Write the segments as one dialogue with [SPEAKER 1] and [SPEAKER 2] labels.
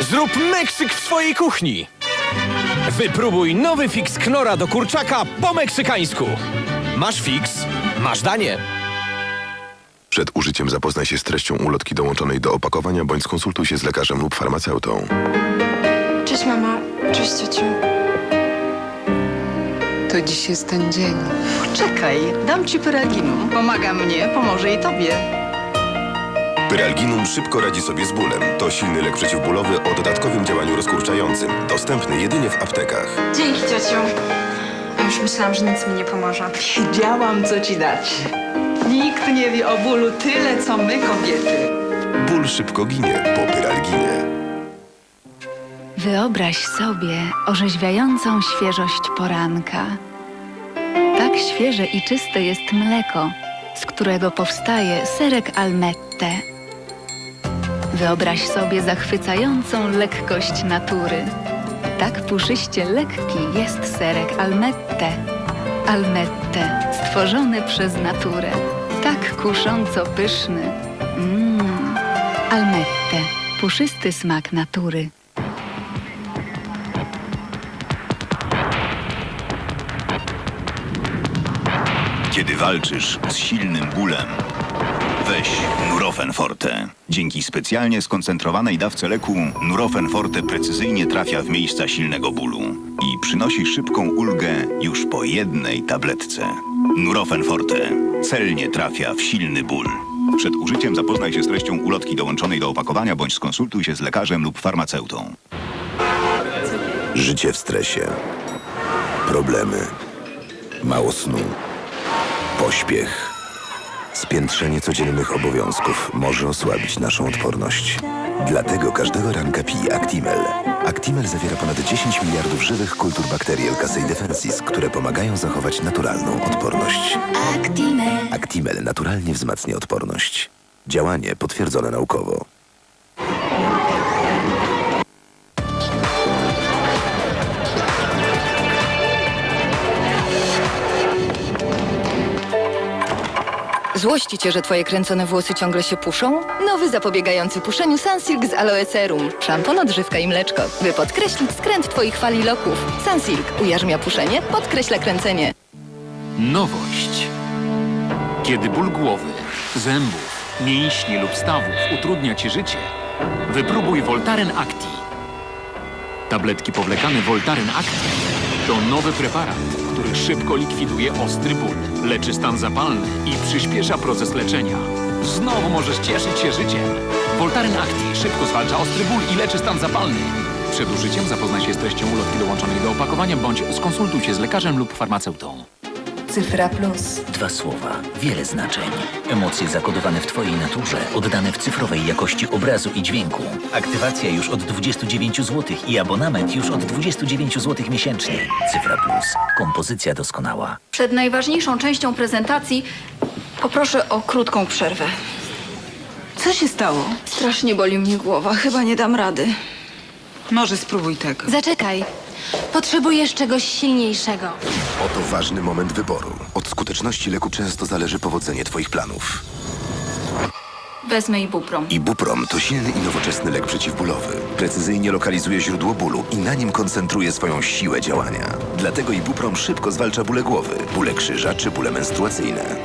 [SPEAKER 1] Zrób Meksyk w swojej kuchni. Wypróbuj nowy fix knora do kurczaka po meksykańsku. Masz fix, masz danie.
[SPEAKER 2] Przed użyciem zapoznaj się z treścią ulotki dołączonej do opakowania bądź skonsultuj się z lekarzem lub farmaceutą.
[SPEAKER 3] Cześć mama, cześć ciociu.
[SPEAKER 4] To dziś jest ten dzień.
[SPEAKER 5] Czekaj, dam ci pyraginum. Pomaga mnie, pomoże i tobie.
[SPEAKER 2] Pyralginum szybko radzi sobie z bólem. To silny lek przeciwbólowy o dodatkowym działaniu rozkurczającym. Dostępny jedynie w aptekach.
[SPEAKER 3] Dzięki ciociu. Już myślałam, że nic mi nie pomoże.
[SPEAKER 5] Wiedziałam, co ci dać. Nikt nie wie o bólu tyle, co my kobiety.
[SPEAKER 2] Ból szybko ginie po pyralginie.
[SPEAKER 6] Wyobraź sobie orzeźwiającą świeżość poranka. Tak świeże i czyste jest mleko, z którego powstaje serek almette. Wyobraź sobie zachwycającą lekkość natury. Tak puszyście lekki jest serek almette. Almette, stworzony przez naturę. Tak kusząco pyszny. Mmm, almette, puszysty smak natury.
[SPEAKER 7] Kiedy walczysz z silnym bólem, weź Nurofen Forte. Dzięki specjalnie skoncentrowanej dawce leku Nurofen Forte precyzyjnie trafia w miejsca silnego bólu i przynosi szybką ulgę już po jednej tabletce. Nurofen Forte celnie trafia w silny ból. Przed użyciem zapoznaj się z treścią ulotki dołączonej do opakowania bądź skonsultuj się z lekarzem lub farmaceutą.
[SPEAKER 2] Życie w stresie. Problemy. Mało snu. Pośpiech. Spiętrzenie codziennych obowiązków może osłabić naszą odporność. Dlatego każdego ranka pij Actimel. Actimel zawiera ponad 10 miliardów żywych kultur bakterii Elcasei defensis, które pomagają zachować naturalną odporność.
[SPEAKER 6] Actimel.
[SPEAKER 2] Actimel naturalnie wzmacnia odporność. Działanie potwierdzone naukowo.
[SPEAKER 8] Złości cię, że twoje kręcone włosy ciągle się puszą? Nowy zapobiegający puszeniu Sunsilk z Aloe Serum. Szampon, odżywka i mleczko, by podkreślić skręt twoich fali loków. Sunsilk ujarzmia puszenie, podkreśla kręcenie.
[SPEAKER 9] Nowość. Kiedy ból głowy, zębów, mięśni lub stawów utrudnia ci życie, wypróbuj Voltaren Acti. Tabletki powlekane Voltaren Acti to nowy preparat, który szybko likwiduje ostry ból, leczy stan zapalny i przyspiesza proces leczenia. Znowu możesz cieszyć się życiem. Voltaren Acti szybko zwalcza ostry ból i leczy stan zapalny. Przed użyciem zapoznaj się z treścią ulotki dołączonej do opakowania bądź skonsultuj się z lekarzem lub farmaceutą.
[SPEAKER 8] Cyfra Plus.
[SPEAKER 10] Dwa słowa, wiele znaczeń. Emocje zakodowane w Twojej naturze, oddane w cyfrowej jakości obrazu i dźwięku. Aktywacja już od 29 zł i abonament już od 29 zł miesięcznie. Cyfra Plus. Kompozycja doskonała.
[SPEAKER 3] Przed najważniejszą częścią prezentacji poproszę o krótką przerwę.
[SPEAKER 5] Co się stało?
[SPEAKER 3] Strasznie boli mnie głowa, chyba nie dam rady.
[SPEAKER 5] Może spróbuj tego.
[SPEAKER 3] Zaczekaj. Potrzebujesz czegoś silniejszego.
[SPEAKER 2] Oto ważny moment wyboru. Od skuteczności leku często zależy powodzenie Twoich planów.
[SPEAKER 3] Wezmę ibuprom.
[SPEAKER 2] Ibuprom to silny i nowoczesny lek przeciwbólowy. Precyzyjnie lokalizuje źródło bólu i na nim koncentruje swoją siłę działania. Dlatego Ibuprom szybko zwalcza bóle głowy, bóle krzyża czy bóle menstruacyjne.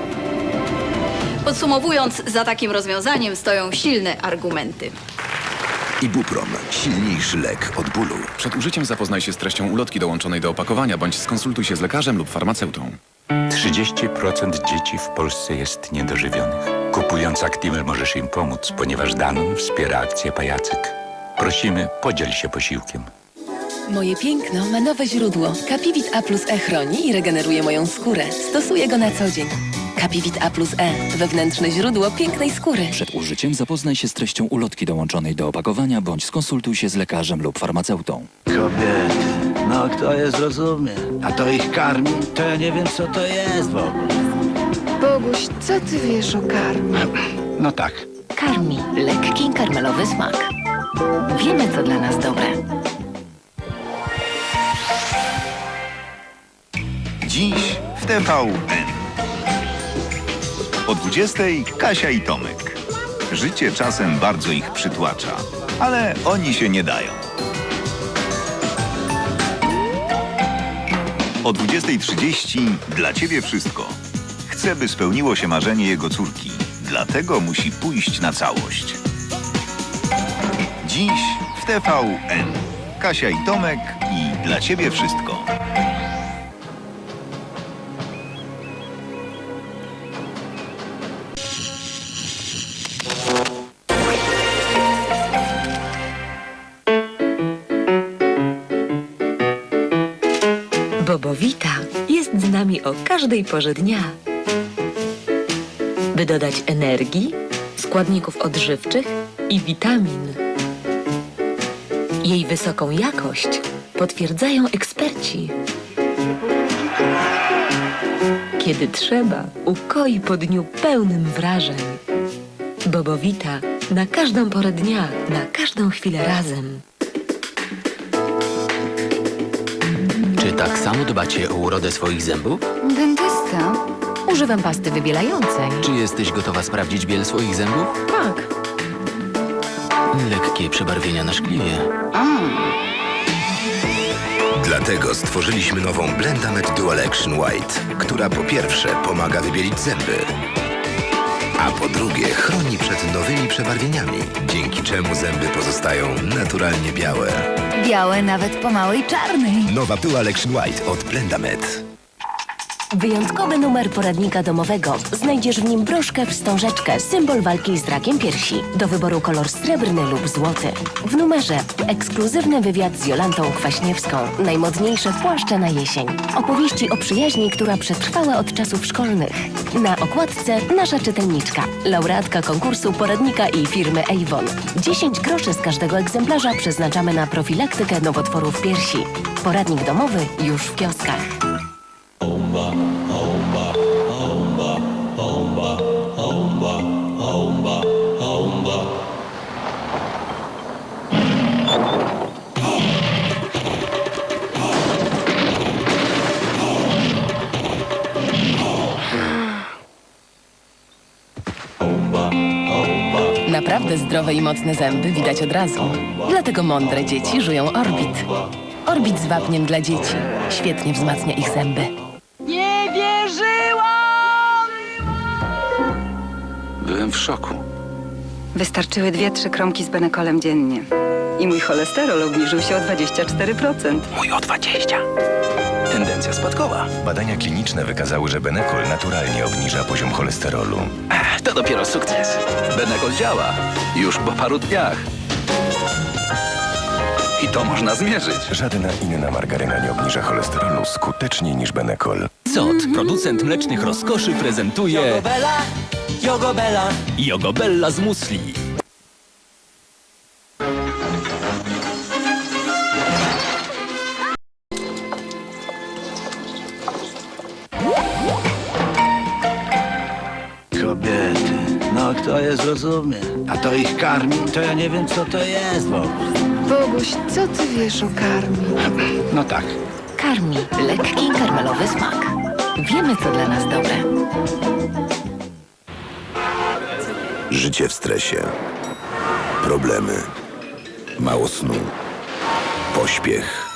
[SPEAKER 8] Podsumowując, za takim rozwiązaniem stoją silne argumenty.
[SPEAKER 2] Ibuprom. Silniejszy lek od bólu.
[SPEAKER 11] Przed użyciem zapoznaj się z treścią ulotki dołączonej do opakowania bądź skonsultuj się z lekarzem lub farmaceutą.
[SPEAKER 12] 30% dzieci w Polsce jest niedożywionych. Kupując Actimel możesz im pomóc, ponieważ Danon wspiera akcję Pajacyk. Prosimy, podziel się posiłkiem.
[SPEAKER 13] Moje piękno ma nowe źródło. Capivit A plus E chroni i regeneruje moją skórę. Stosuję go na co dzień. Capivit A plus E. Wewnętrzne źródło pięknej skóry.
[SPEAKER 9] Przed użyciem zapoznaj się z treścią ulotki dołączonej do opakowania bądź skonsultuj się z lekarzem lub farmaceutą.
[SPEAKER 10] Kobiety, no kto je zrozumie? A to ich karmi? To ja nie wiem, co to jest w ogóle.
[SPEAKER 4] Boguś, co ty wiesz o karmie?
[SPEAKER 10] No tak.
[SPEAKER 6] Karmi. Lekki karmelowy smak. Wiemy, co dla nas dobre.
[SPEAKER 7] Dziś w TVN. O 20 Kasia i Tomek. Życie czasem bardzo ich przytłacza, ale oni się nie dają. O 20.30 dla ciebie wszystko. Chcę, by spełniło się marzenie jego córki, dlatego musi pójść na całość. Dziś w TVN. Kasia i Tomek i dla ciebie wszystko.
[SPEAKER 13] Nami o każdej porze dnia. By dodać energii, składników odżywczych i witamin. Jej wysoką jakość potwierdzają eksperci. Kiedy trzeba, ukoi po dniu pełnym wrażeń. Bobowita na każdą porę dnia, na każdą chwilę razem.
[SPEAKER 14] Czy tak samo dbacie o urodę swoich zębów?
[SPEAKER 6] Dentysta.
[SPEAKER 13] Używam pasty wybielającej.
[SPEAKER 14] Czy jesteś gotowa sprawdzić biel swoich zębów?
[SPEAKER 13] Tak.
[SPEAKER 14] Lekkie przebarwienia na szkliwie.
[SPEAKER 2] Dlatego stworzyliśmy nową Blendamed Dual Action White, która po pierwsze pomaga wybielić zęby, a po drugie chroni przed nowymi przebarwieniami, dzięki czemu zęby pozostają naturalnie białe.
[SPEAKER 6] Białe nawet po małej czarnej.
[SPEAKER 2] Nowa Dual Action White od Blendamed.
[SPEAKER 13] Wyjątkowy numer poradnika domowego. Znajdziesz w nim broszkę wstążeczkę, symbol walki z rakiem piersi. Do wyboru kolor srebrny lub złoty. W numerze ekskluzywny wywiad z Jolantą Kwaśniewską. Najmodniejsze płaszcze na jesień. Opowieści o przyjaźni, która przetrwała od czasów szkolnych. Na okładce nasza czytelniczka, laureatka konkursu poradnika i firmy Avon. 10 groszy z każdego egzemplarza przeznaczamy na profilaktykę nowotworów piersi. Poradnik domowy już w kioskach. Naprawdę zdrowe i mocne zęby widać od razu. Dlatego mądre dzieci żują Orbit. Orbit z wapniem dla dzieci. Świetnie wzmacnia ich zęby.
[SPEAKER 15] Nie wierzyłam!
[SPEAKER 12] Byłem w szoku.
[SPEAKER 15] Wystarczyły dwie, trzy kromki z Benekolem dziennie. I mój cholesterol obniżył się o 24%.
[SPEAKER 16] Mój o 20. Tendencja spadkowa.
[SPEAKER 2] Badania kliniczne wykazały, że Benekol naturalnie obniża poziom cholesterolu.
[SPEAKER 16] To dopiero sukces. Benekol działa. Już po paru dniach. I to można zmierzyć.
[SPEAKER 2] Żadna inna margaryna nie obniża cholesterolu skuteczniej niż Benekol.
[SPEAKER 14] Cot, producent mlecznych rozkoszy, prezentuje... Jogobella, Jogobella. Jogobella z musli.
[SPEAKER 16] Kto je zrozumie? A to ich karmi, to ja nie wiem co to jest, bo...
[SPEAKER 5] Boguś, co ty wiesz o karmie?
[SPEAKER 16] No tak.
[SPEAKER 6] Karmi. Lekki karmelowy smak. Wiemy, co dla nas dobre.
[SPEAKER 2] Życie w stresie. Problemy. Mało snu. Pośpiech.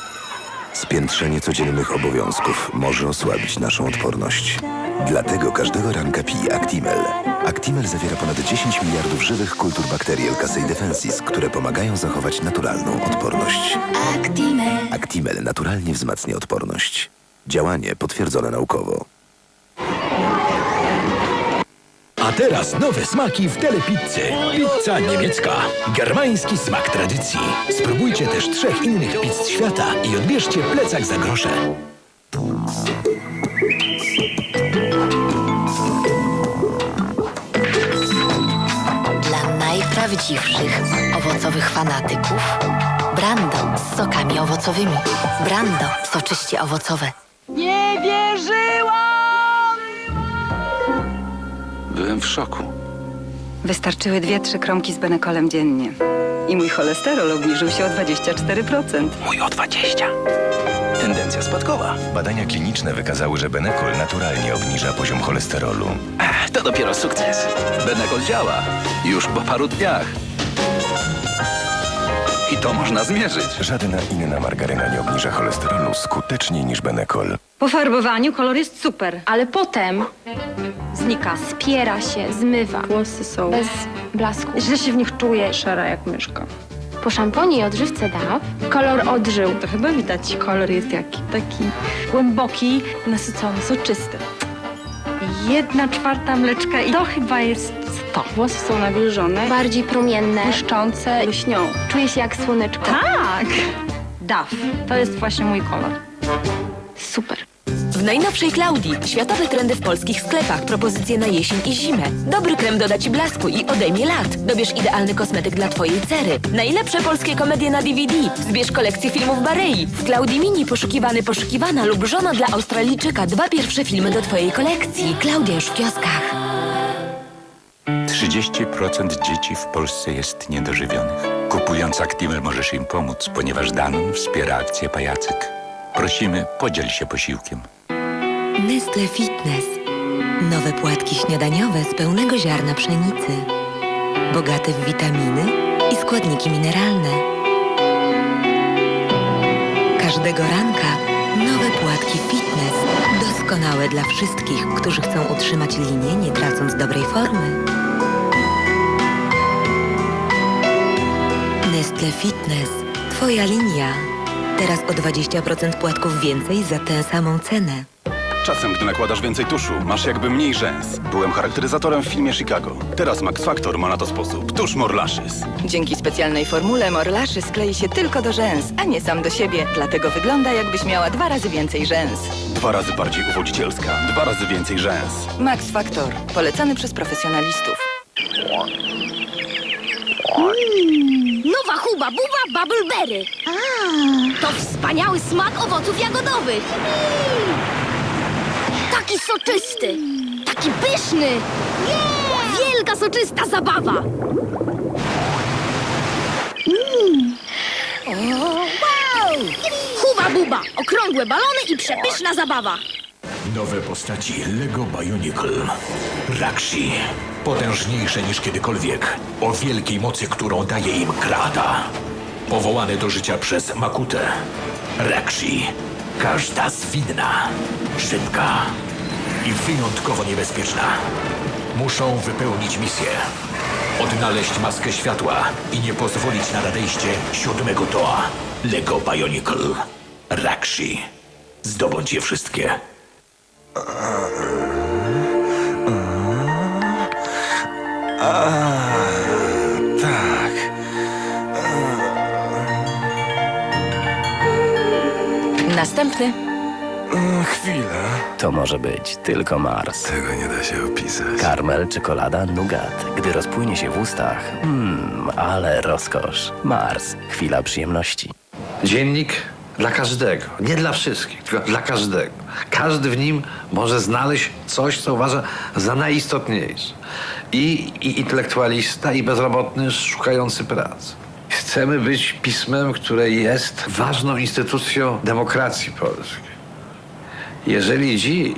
[SPEAKER 2] Spiętrzenie codziennych obowiązków może osłabić naszą odporność. Dlatego każdego ranka pij Actimel. Actimel zawiera ponad 10 miliardów żywych kultur bakterii Elkasei defensis, które pomagają zachować naturalną odporność.
[SPEAKER 6] Actimel.
[SPEAKER 2] Actimel naturalnie wzmacnia odporność. Działanie potwierdzone naukowo.
[SPEAKER 17] A teraz nowe smaki w Telepizzy. Pizza niemiecka. Germański smak tradycji. Spróbujcie też trzech innych pizz świata i odbierzcie plecak za grosze.
[SPEAKER 13] Najprawdziwszych owocowych fanatyków Brando z sokami owocowymi. Brando soczyście owocowe.
[SPEAKER 15] Nie wierzyłam!
[SPEAKER 12] Byłem w szoku.
[SPEAKER 15] Wystarczyły dwie, trzy kromki z Benekolem dziennie. I mój cholesterol obniżył się o 24%.
[SPEAKER 16] Mój o 20.
[SPEAKER 18] Tendencja spadkowa. Badania kliniczne wykazały, że Benecol naturalnie obniża poziom cholesterolu.
[SPEAKER 14] Ech, to dopiero sukces. Benecol działa. Już po paru dniach. I to można zmierzyć.
[SPEAKER 18] Żadna inna margaryna nie obniża cholesterolu skuteczniej niż Benecol.
[SPEAKER 15] Po farbowaniu kolor jest super.
[SPEAKER 19] Ale potem znika, spiera się, zmywa.
[SPEAKER 15] Włosy są
[SPEAKER 19] Bez blasku.
[SPEAKER 15] Źle się w nich czuję. Szara jak myszka.
[SPEAKER 19] Po szamponie i odżywce DAW kolor odżył.
[SPEAKER 15] To chyba widać, kolor jest jaki? Taki głęboki, nasycony, soczysty. Jedna czwarta mleczka i to chyba jest to. Włosy są nawilżone,
[SPEAKER 19] Bardziej promienne.
[SPEAKER 15] błyszczące, lśnią.
[SPEAKER 19] Czuję się jak słoneczko.
[SPEAKER 15] Tak! DAF. To jest właśnie mój kolor.
[SPEAKER 19] Super.
[SPEAKER 20] W najnowszej Klaudii światowe trendy w polskich sklepach, propozycje na jesień i zimę. Dobry krem doda Ci blasku i odejmie lat. Dobierz idealny kosmetyk dla Twojej cery. Najlepsze polskie komedie na DVD. Zbierz kolekcję filmów Barei. W Klaudii Mini poszukiwany, poszukiwana lub żona dla Australijczyka. Dwa pierwsze filmy do Twojej kolekcji. Klaudia już w kioskach.
[SPEAKER 12] 30% dzieci w Polsce jest niedożywionych. Kupując Actimel możesz im pomóc, ponieważ Danon wspiera akcję Pajacyk. Prosimy, podziel się posiłkiem.
[SPEAKER 8] Nestle Fitness. Nowe płatki śniadaniowe z pełnego ziarna pszenicy. Bogate w witaminy i składniki mineralne. Każdego ranka nowe płatki Fitness. Doskonałe dla wszystkich, którzy chcą utrzymać linię, nie tracąc dobrej formy. Nestle Fitness. Twoja linia. Teraz o 20% płatków więcej za tę samą cenę.
[SPEAKER 11] Czasem, gdy nakładasz więcej tuszu, masz jakby mniej rzęs. Byłem charakteryzatorem w filmie Chicago. Teraz Max Factor ma na to sposób. Tusz Morlashes.
[SPEAKER 8] Dzięki specjalnej formule morlaszy sklei się tylko do rzęs, a nie sam do siebie. Dlatego wygląda, jakbyś miała dwa razy więcej rzęs.
[SPEAKER 11] Dwa razy bardziej uwodzicielska. Dwa razy więcej rzęs.
[SPEAKER 8] Max Factor. Polecany przez profesjonalistów.
[SPEAKER 19] Nowa huba buba Bubbleberry. To wspaniały smak owoców jagodowych. Taki soczysty. Taki pyszny. Wielka soczysta zabawa. Wow! Huba buba. Okrągłe balony i przepyszna zabawa.
[SPEAKER 17] Nowe postaci Lego Bionicle. Rakshi. Potężniejsze niż kiedykolwiek. O wielkiej mocy, którą daje im Krada. Powołane do życia przez Makutę. Rakshi. Każda zwinna, szybka i wyjątkowo niebezpieczna. Muszą wypełnić misję. Odnaleźć maskę światła i nie pozwolić na nadejście siódmego Toa. Lego Bionicle. Rakshi. Zdobądź je wszystkie.
[SPEAKER 2] tak.
[SPEAKER 20] Następny.
[SPEAKER 2] Chwilę.
[SPEAKER 14] To może być tylko Mars.
[SPEAKER 2] Tego nie da się opisać.
[SPEAKER 14] Karmel, czekolada, nugat. Gdy rozpłynie się w ustach, mmm, ale rozkosz. Mars, chwila przyjemności.
[SPEAKER 21] Dziennik dla każdego, nie dla wszystkich, tylko dla każdego. Każdy w nim może znaleźć coś, co uważa za najistotniejsze. I, i intelektualista, i bezrobotny szukający pracy. Chcemy być pismem, które jest ważną instytucją demokracji polskiej. Jeżeli dziś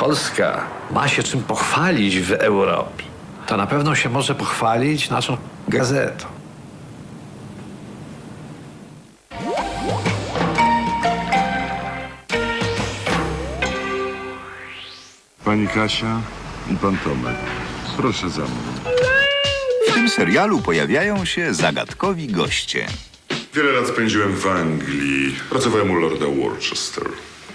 [SPEAKER 21] Polska ma się czym pochwalić w Europie, to na pewno się może pochwalić naszą gazetą.
[SPEAKER 22] Pani Kasia i pan Tomek. Proszę za mną.
[SPEAKER 7] W tym serialu pojawiają się zagadkowi goście.
[SPEAKER 22] Wiele lat spędziłem w Anglii. Pracowałem u Lorda Worcester.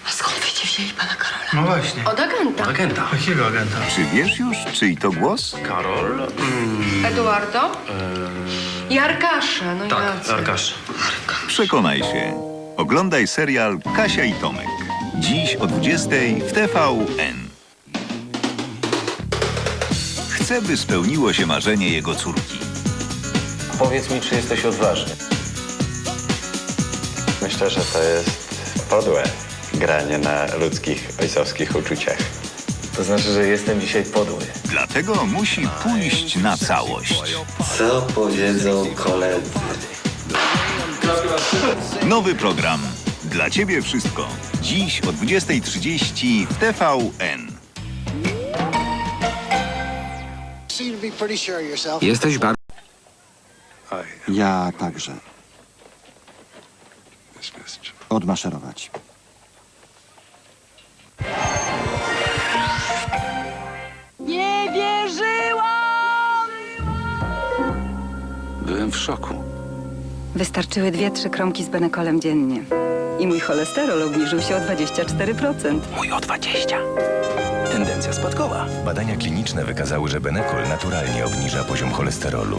[SPEAKER 19] Skąd wiecie wzięli pana Karola?
[SPEAKER 7] No właśnie.
[SPEAKER 19] Od agenta.
[SPEAKER 7] Agenta. Jakiego agenta? Czy wiesz już, czyj to głos?
[SPEAKER 22] Karol?
[SPEAKER 19] Eduardo? I Arkasza, no
[SPEAKER 7] Tak,
[SPEAKER 19] jacy.
[SPEAKER 7] Arkasz. Przekonaj się. Oglądaj serial Kasia i Tomek. Dziś o 20 w TVN. Chcę, by spełniło się marzenie jego córki.
[SPEAKER 23] Powiedz mi, czy jesteś odważny. Myślę, że to jest podłe granie na ludzkich, ojcowskich uczuciach. To znaczy, że jestem dzisiaj podły.
[SPEAKER 7] Dlatego musi pójść na całość.
[SPEAKER 23] Co powiedzą koledzy?
[SPEAKER 7] Nowy program Dla ciebie wszystko. Dziś o 20.30 w TVN.
[SPEAKER 24] Jesteś bardzo... Ja także. Odmaszerować.
[SPEAKER 25] Szoku.
[SPEAKER 26] Wystarczyły dwie, trzy kromki z Benekolem dziennie. I mój cholesterol obniżył się o 24%.
[SPEAKER 18] Mój o 20. Tendencja spadkowa. Badania kliniczne wykazały, że Benekol naturalnie obniża poziom cholesterolu.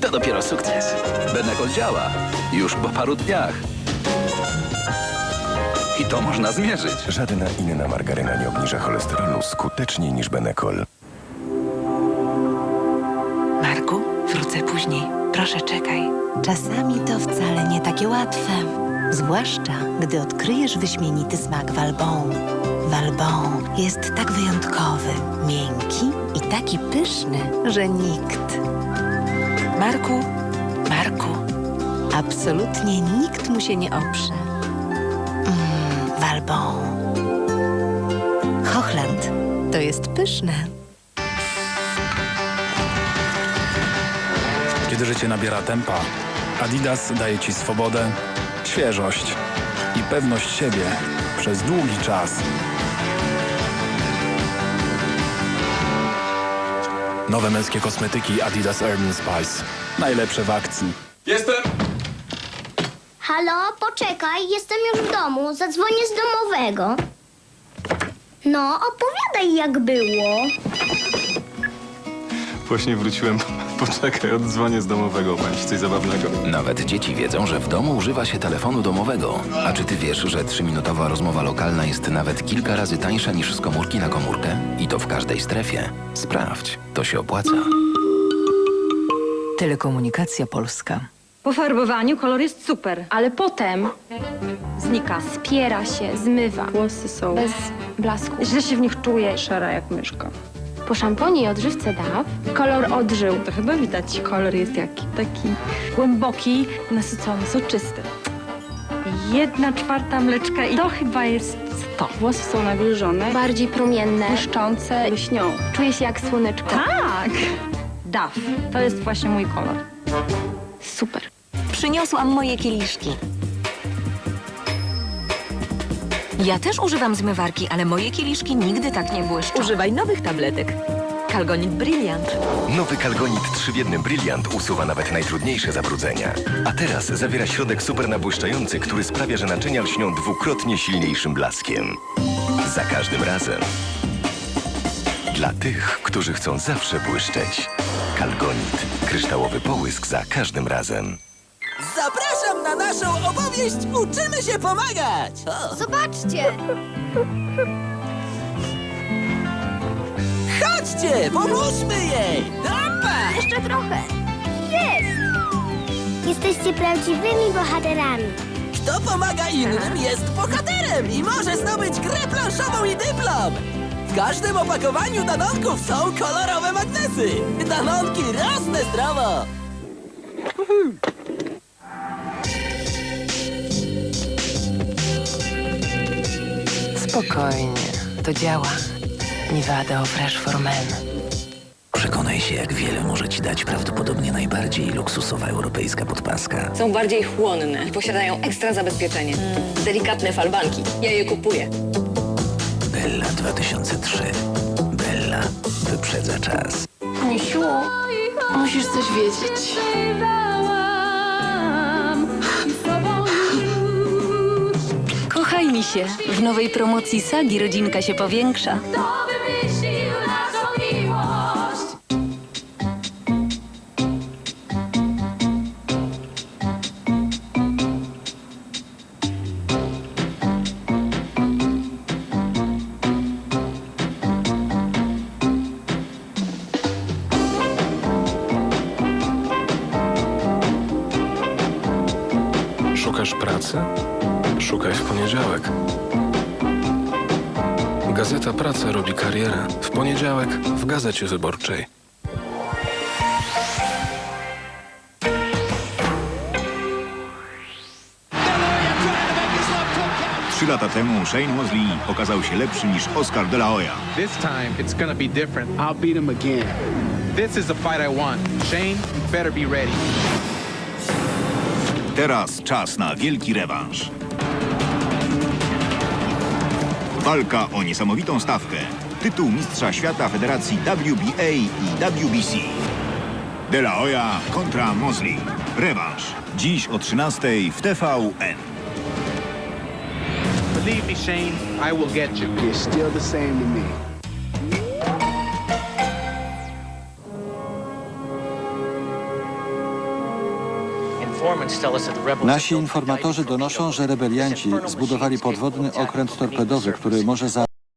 [SPEAKER 14] To dopiero sukces. Benekol działa. Już po paru dniach. I to można zmierzyć.
[SPEAKER 18] Żadna inna margaryna nie obniża cholesterolu skuteczniej niż Benekol.
[SPEAKER 1] Marku, wrócę później. Proszę czekaj. Czasami to wcale nie takie łatwe. Zwłaszcza, gdy odkryjesz wyśmienity smak Walbon. Walbon jest tak wyjątkowy, miękki i taki pyszny, że nikt. Marku, Marku, absolutnie nikt mu się nie oprze. Mmm, Walbon. Hochland, to jest pyszne.
[SPEAKER 27] Kiedy życie nabiera tempa, Adidas daje Ci swobodę, świeżość i pewność siebie przez długi czas. Nowe męskie kosmetyki Adidas Urban Spice. Najlepsze w akcji.
[SPEAKER 22] Jestem!
[SPEAKER 8] Halo, poczekaj, jestem już w domu. Zadzwonię z domowego. No, opowiadaj jak było.
[SPEAKER 22] Właśnie wróciłem. Poczekaj, oddzwonię z domowego. Ci coś zabawnego.
[SPEAKER 28] Nawet dzieci wiedzą, że w domu używa się telefonu domowego. A czy ty wiesz, że trzyminutowa rozmowa lokalna jest nawet kilka razy tańsza niż z komórki na komórkę? I to w każdej strefie. Sprawdź, to się opłaca.
[SPEAKER 29] Telekomunikacja Polska.
[SPEAKER 15] Po farbowaniu kolor jest super, ale potem znika, spiera się, zmywa. Włosy są bez blasku. Źle się w nich czuję, szara jak myszka. Po szamponie i odżywce DAW kolor odżył. To chyba widać, kolor jest jaki? Taki głęboki, nasycony, soczysty. Jedna czwarta mleczka i to chyba jest to. Włosy są nawilżone. Bardziej promienne. Błyszczące. Lśnią. Czuję się jak słoneczko. Tak! DAW. To jest właśnie mój kolor. Super.
[SPEAKER 20] Przyniosłam moje kieliszki. Ja też używam zmywarki, ale moje kieliszki nigdy tak nie błyszczą. Używaj nowych tabletek. Kalgonit Brilliant.
[SPEAKER 18] Nowy Kalgonit 3 w 1 Brilliant usuwa nawet najtrudniejsze zabrudzenia. A teraz zawiera środek super nabłyszczający, który sprawia, że naczynia lśnią dwukrotnie silniejszym blaskiem. Za każdym razem. Dla tych, którzy chcą zawsze błyszczeć. Kalgonit. Kryształowy połysk za każdym razem.
[SPEAKER 30] Zapraszam na naszą opowieść Uczymy się pomagać! O.
[SPEAKER 8] Zobaczcie!
[SPEAKER 30] Chodźcie, pomóżmy jej! Opa!
[SPEAKER 8] Jeszcze trochę. Jest! Jesteście prawdziwymi bohaterami.
[SPEAKER 30] Kto pomaga innym jest bohaterem i może zdobyć grę planszową i dyplom! W każdym opakowaniu danonków są kolorowe magnesy! Danonki rosnę zdrowo!
[SPEAKER 1] Spokojnie, to działa. Nevada Fresh for Men.
[SPEAKER 16] Przekonaj się, jak wiele może ci dać prawdopodobnie najbardziej luksusowa europejska podpaska.
[SPEAKER 31] Są bardziej chłonne i posiadają ekstra zabezpieczenie. Delikatne falbanki. Ja je kupuję.
[SPEAKER 16] Bella 2003. Bella wyprzedza czas.
[SPEAKER 32] Misiu, musisz coś wiedzieć.
[SPEAKER 33] Mi się. W nowej promocji Sagi rodzinka się powiększa.
[SPEAKER 22] Szukasz pracy? Szukaj w poniedziałek. Gazeta Praca robi karierę. W poniedziałek w Gazecie Wyborczej.
[SPEAKER 7] Trzy lata temu Shane Mosley okazał się lepszy niż Oscar de la Hoya.
[SPEAKER 26] This time, it's gonna be different. I'll beat him again. This is the fight I want. Shane, you better be ready.
[SPEAKER 7] Teraz czas na wielki rewanż. Walka o niesamowitą stawkę. Tytuł mistrza świata Federacji WBA i WBC. De La Hoya kontra Mosley. Rewanż. Dziś o 13 w TVN.
[SPEAKER 26] Believe me, Shane, I will get you. You're still the same to me.
[SPEAKER 24] Nasi informatorzy donoszą, że rebelianci zbudowali podwodny okręt torpedowy, który może za